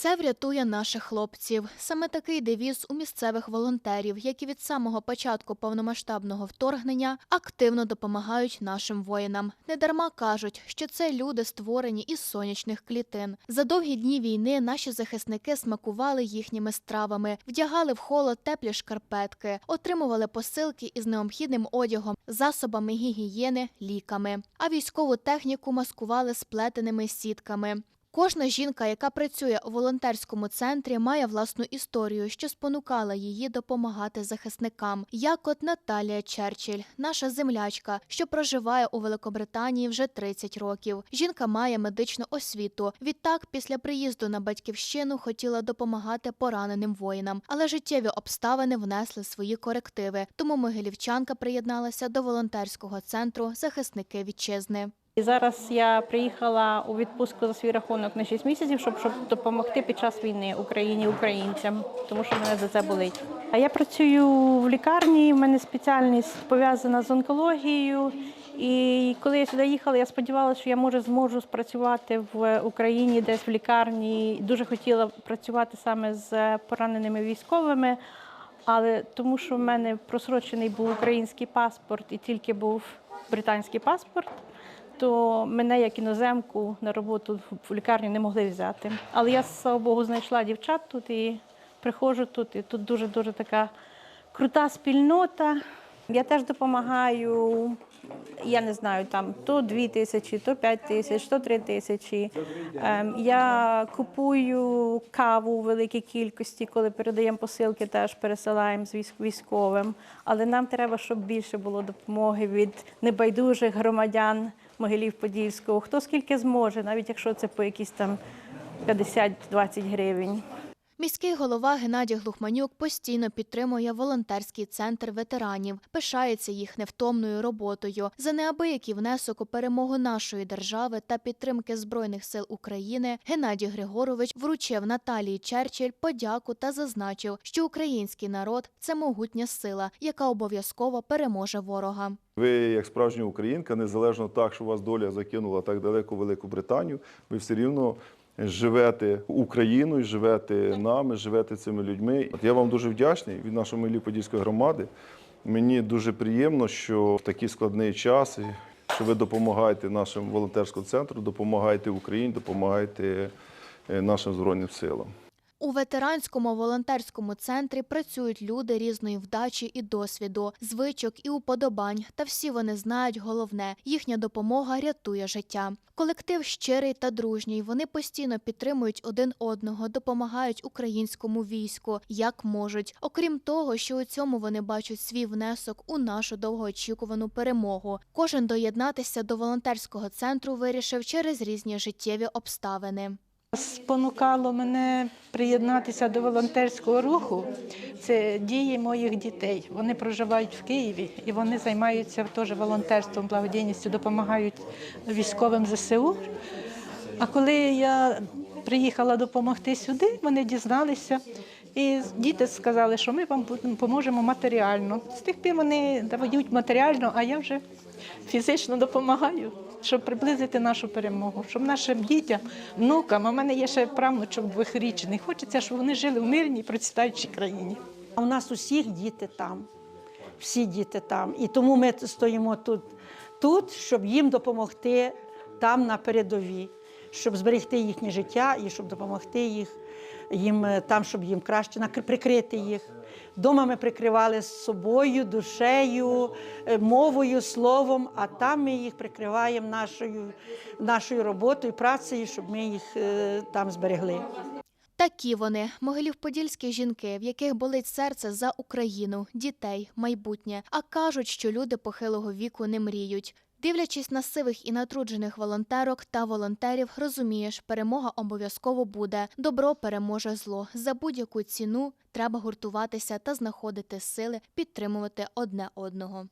Це врятує наших хлопців. Саме такий девіз у місцевих волонтерів, які від самого початку повномасштабного вторгнення активно допомагають нашим воїнам. Недарма кажуть, що це люди створені із сонячних клітин. За довгі дні війни наші захисники смакували їхніми стравами, вдягали в холод теплі шкарпетки, отримували посилки із необхідним одягом, засобами гігієни, ліками. А військову техніку маскували сплетеними сітками. Кожна жінка, яка працює у волонтерському центрі, має власну історію, що спонукала її допомагати захисникам. Як от Наталія Черчилль, наша землячка, що проживає у Великобританії вже 30 років. Жінка має медичну освіту. Відтак, після приїзду на батьківщину хотіла допомагати пораненим воїнам, але життєві обставини внесли свої корективи. Тому могилівчанка приєдналася до волонтерського центру захисники вітчизни. І зараз я приїхала у відпустку за свій рахунок на 6 місяців, щоб, щоб допомогти під час війни Україні українцям, тому що мене за це болить. А я працюю в лікарні. в мене спеціальність пов'язана з онкологією. І коли я сюди їхала, я сподівалася, що я може зможу спрацювати в Україні, десь в лікарні. Дуже хотіла працювати саме з пораненими військовими. Але тому, що в мене просрочений був український паспорт і тільки був британський паспорт, то мене як іноземку на роботу в лікарню не могли взяти. Але я, слава Богу, знайшла дівчат тут і приходжу тут. І тут дуже-дуже така крута спільнота. Я теж допомагаю. Я не знаю, там то 2 тисячі, то 5 тисяч, то 3 тисячі. Ем, Я купую каву у великій кількості, коли передаємо посилки, теж пересилаємо з військовим. Але нам треба, щоб більше було допомоги від небайдужих громадян Могилів-Подільського. Хто скільки зможе, навіть якщо це по якісь там 50-20 гривень. Міський голова Геннадій Глухманюк постійно підтримує волонтерський центр ветеранів, пишається їх невтомною роботою. За неабиякий внесок у перемогу нашої держави та підтримки збройних сил України Геннадій Григорович вручив Наталії Черчилль подяку та зазначив, що український народ це могутня сила, яка обов'язково переможе ворога. Ви, як справжня українка, незалежно так, що вас доля закинула так далеко Велику Британію, ви все рівно живете Україною, живете нами, живете цими людьми. От я вам дуже вдячний від нашої милі Подільської громади. Мені дуже приємно, що в такі складний час, що ви допомагаєте нашому волонтерському центру, допомагаєте Україні, допомагаєте е, нашим Збройним силам. У ветеранському волонтерському центрі працюють люди різної вдачі і досвіду, звичок і уподобань. Та всі вони знають головне їхня допомога рятує життя. Колектив щирий та дружній. Вони постійно підтримують один одного, допомагають українському війську як можуть. Окрім того, що у цьому вони бачать свій внесок у нашу довгоочікувану перемогу. Кожен доєднатися до волонтерського центру вирішив через різні життєві обставини. Спонукало мене приєднатися до волонтерського руху. Це дії моїх дітей. Вони проживають в Києві і вони займаються теж волонтерством, благодійністю, допомагають військовим ЗСУ. А коли я приїхала допомогти сюди, вони дізналися. І діти сказали, що ми вам поможемо матеріально. З тих пір вони дають матеріально, а я вже фізично допомагаю, щоб приблизити нашу перемогу, щоб нашим дітям, внукам, а в мене є ще правнучок двохрічний. Хочеться, щоб вони жили в мирній, процвітаючій країні. А у нас усіх діти там, всі діти там. І тому ми стоїмо тут, тут, щоб їм допомогти там на передовій, щоб зберегти їхнє життя і щоб допомогти їх, їм е, там, щоб їм краще прикрити їх. Дома ми прикривали з собою, душею, е, мовою, словом, а там ми їх прикриваємо нашою, нашою роботою, працею, щоб ми їх е, там зберегли. Такі вони могилів-подільські жінки, в яких болить серце за Україну, дітей, майбутнє. А кажуть, що люди похилого віку не мріють. Дивлячись на сивих і натруджених волонтерок та волонтерів, розумієш, перемога обов'язково буде. Добро переможе зло. За будь-яку ціну треба гуртуватися та знаходити сили підтримувати одне одного.